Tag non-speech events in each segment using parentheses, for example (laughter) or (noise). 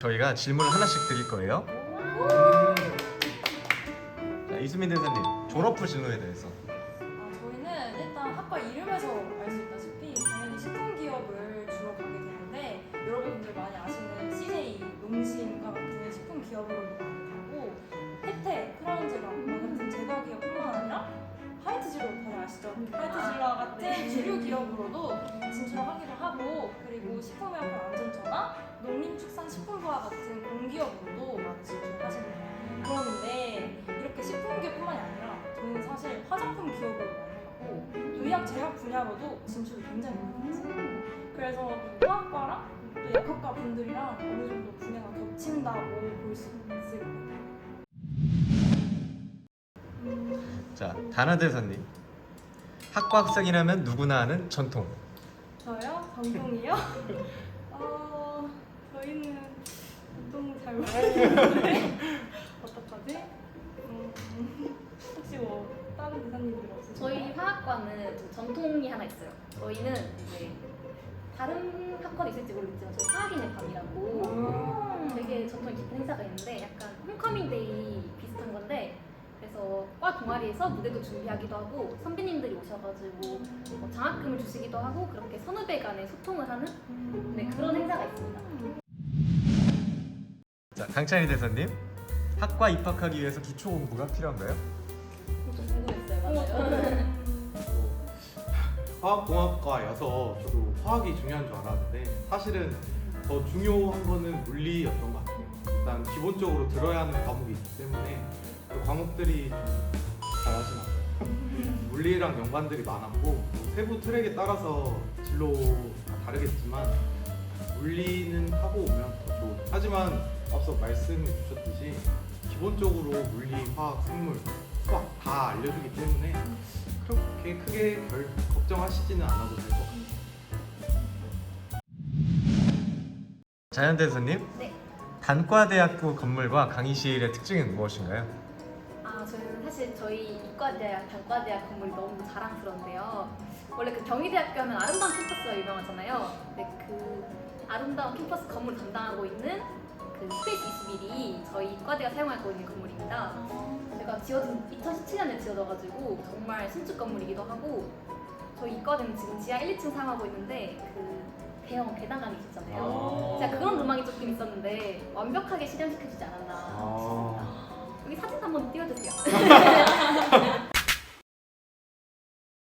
저희가 질문을 하나씩 드릴 거예요. 자, 이수민 대사님 졸업 후 진로에 대해서. 아, 저희는 일단 학과 이름에서 알 수 있다시피 당연히 식품기업을 주로 가게 되는데 여러분들 많이 아시는 CJ 농심과 같은 식품기업으로 가고 혜태, 크라운제과 같은 제과기업뿐만 아니라 하이트진로 다들 아시죠? 하이트진로와 같은 주류 기업으로도 진출하기도 하고 그리고 식품의약품 안전처나 농림축산식품부와 같은 공기업으로도 많이 진출하시는 그런데 이렇게 식품기업뿐만이 아니라 저희는 사실 화장품 기업으로 많이 가고 의학 제약 분야로도 진출을 굉장히 많이 했어요. 그래서 화학과랑 또 약학과 분들이랑 어느 정도 분야가 겹친다고 볼 수 있을 거예요. 자, 다나 대사님. 학과 학생이라면 누구나 아는 전통. 저요? 전통이요? (laughs) 어, 저희는 보통 잘 모르겠는데 어떡하지? 음, 혹시 뭐 다른 대사님들 없으세요? 저희 화학과는 좀 전통이 하나 있어요. 저희는 이제 다른 학과도 있을지 모르겠지만 저희 화학인의 밤이라고 음. 되게 전통 깊은 행사가 있는데 약간 홈커밍데이 비슷한 건데 그래서 과 동아리에서 무대도 준비하기도 하고 선배님들이 오셔가지고 뭐 장학금을 주시기도 하고 그렇게 선후배 간에 소통을 하는 네, 그런 행사가 있습니다. 자, 강찬희 대사님. 학과 입학하기 위해서 기초 공부가 필요한가요? 화학공학과여서 저도 화학이 중요한 줄 알았는데 사실은 더 중요한 거는 물리였던 것 같아요. 일단 기본적으로 들어야 하는 과목이 있기 때문에 그 과목들이 좀 잘하시나 봐요. 물리랑 연관들이 많았고 뭐 세부 트랙에 따라서 진로가 다르겠지만 물리는 하고 오면 더 좋은. 하지만 앞서 말씀해 주셨듯이 기본적으로 물리, 화학, 생물, 수학 다 알려주기 때문에 그렇게 크게 별 걱정하시지는 않아도 될 것 같아요. 자연 대사님. 네. 단과대학교 건물과 강의실의 특징은 무엇인가요? 아, 저는 사실 저희 이과대학, 단과대학 건물이 너무 자랑스러운데요. 원래 그 경희대학교 하면 아름다운 캠퍼스가 유명하잖아요. 근데 그 아름다운 캠퍼스 건물 담당하고 있는 그 스페이스 21이 저희 이과대가 사용하고 있는 건물입니다. 제가 지어진 2017년에 지어져가지고 정말 신축 건물이기도 하고 저희 이과대는 지금 지하 1, 2층 사용하고 있는데 그 대형 대단강이 있었잖아요. 제가 그런 로망이 조금 있었는데 완벽하게 실현시켜주지 않았나 아, 여기 사진 한번 띄워주세요. (laughs)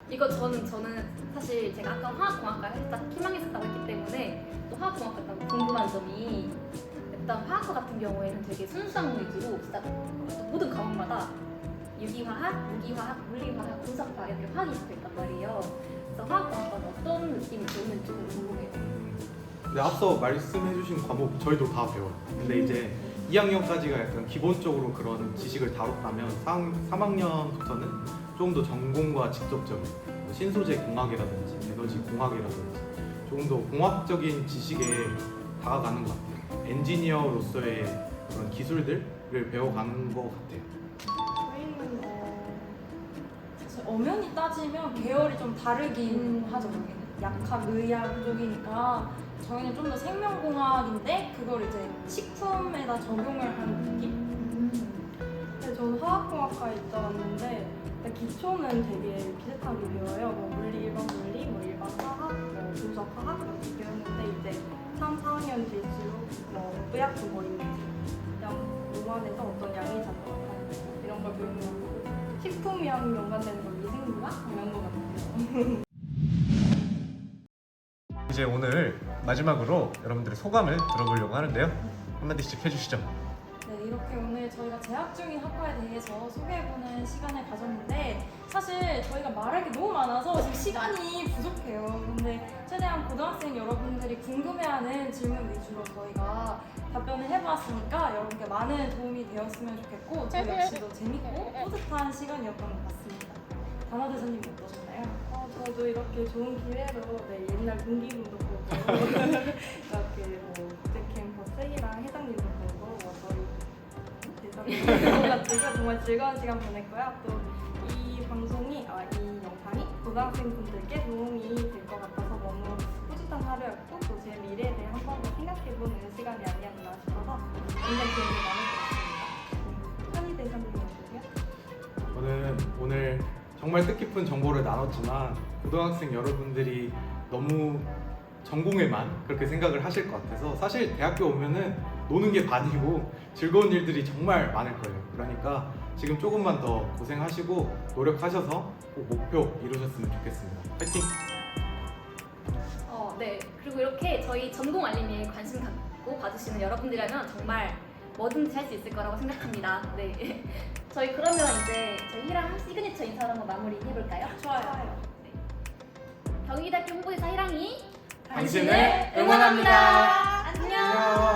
이거 저는 저는 사실 제가 아까 화학공학과 살짝 희망했었다고 했기 때문에 또 화학공학과 때 궁금한 점이 일단 화학과 같은 경우에는 되게 순수학 위주로 진짜 모든 과목마다 유기화학, 무기화학, 물리화학, 분석화학 이렇게 화학이 붙어 있단 말이에요. 그래서 화학공학과는 어떤 느낌이 드는지 좀 궁금해요. 근데 앞서 말씀해주신 과목 저희도 다 배워요. 근데 이제 2학년까지가 약간 기본적으로 그런 지식을 다뤘다면 3, 3학년부터는 조금 더 전공과 직접적인 뭐 신소재 공학이라든지 에너지 공학이라든지 조금 더 공학적인 지식에 다가가는 것 같아요. 엔지니어로서의 그런 기술들을 배워가는 것 같아요. 저희는 어, 사실 엄연히 따지면 계열이 좀 다르긴 하죠. 약학, 의학 쪽이니까 저희는 좀 더 생명공학인데 그걸 이제 식품에다 적용을 하는 느낌? 네, 저는 화학공학과에 있다 왔는데 근데 기초는 되게 비슷하게 배워요. 뭐 물리, 일반 물리, 뭐 일반 화학, 뭐 분석 화학 이렇게 배웠는데 이제 3, 4학년 될수록 뭐 의약품 뭐 있는지 그냥 몸 안에서 어떤 양이 작동하는지 이런 걸 배우는 거 같고 식품이랑 연관되는 건 미생물학 이런 거 같아요. 이제 오늘 마지막으로 여러분들의 소감을 들어보려고 하는데요. 한마디씩 해주시죠. 네, 이렇게 오늘 저희가 재학 중인 학과에 대해서 소개해보는 시간을 가졌는데 사실 저희가 말할 게 너무 많아서 지금 시간이 부족해요. 근데 최대한 고등학생 여러분들이 궁금해하는 질문 위주로 저희가 답변을 해보았으니까 여러분께 많은 도움이 되었으면 좋겠고 저 역시도 재밌고 뿌듯한 시간이었던 것 같습니다. 단화 대사님 어떠셨나요? 어, 저도 이렇게 좋은 기회로 네, 옛날 동기분도 보고 (laughs) (laughs) 이렇게 뭐 (laughs) 대사님 같은 정말 즐거운 시간 보냈고요. 또 이 방송이 아, 이 영상이 고등학생분들께 도움이 될 것 같아서 너무 뿌듯한 하루였고 또 제 미래에 대해 한 번 더 생각해보는 시간이 아니었나 싶어서 굉장히 기억이 것 같습니다. 현희 대사님 어떠세요? 저는 오늘 정말 뜻깊은 정보를 나눴지만 고등학생 여러분들이 너무 전공에만 그렇게 생각을 하실 것 같아서 사실 대학교 오면은 노는 게 반이고 즐거운 일들이 정말 많을 거예요. 그러니까 지금 조금만 더 고생하시고 노력하셔서 꼭 목표 이루셨으면 좋겠습니다. 파이팅! 어, 네. 그리고 이렇게 저희 전공 알림에 관심 갖고 봐주시는 여러분들이라면 정말 뭐든지 할 수 있을 거라고 생각합니다. 네. (laughs) 저희 그러면 이제 저희 희랑 시그니처 인사로 한번 마무리 해볼까요? 좋아요. 경희대학교 홍보대사 희랑이 당신을 응원합니다. 안녕. 안녕!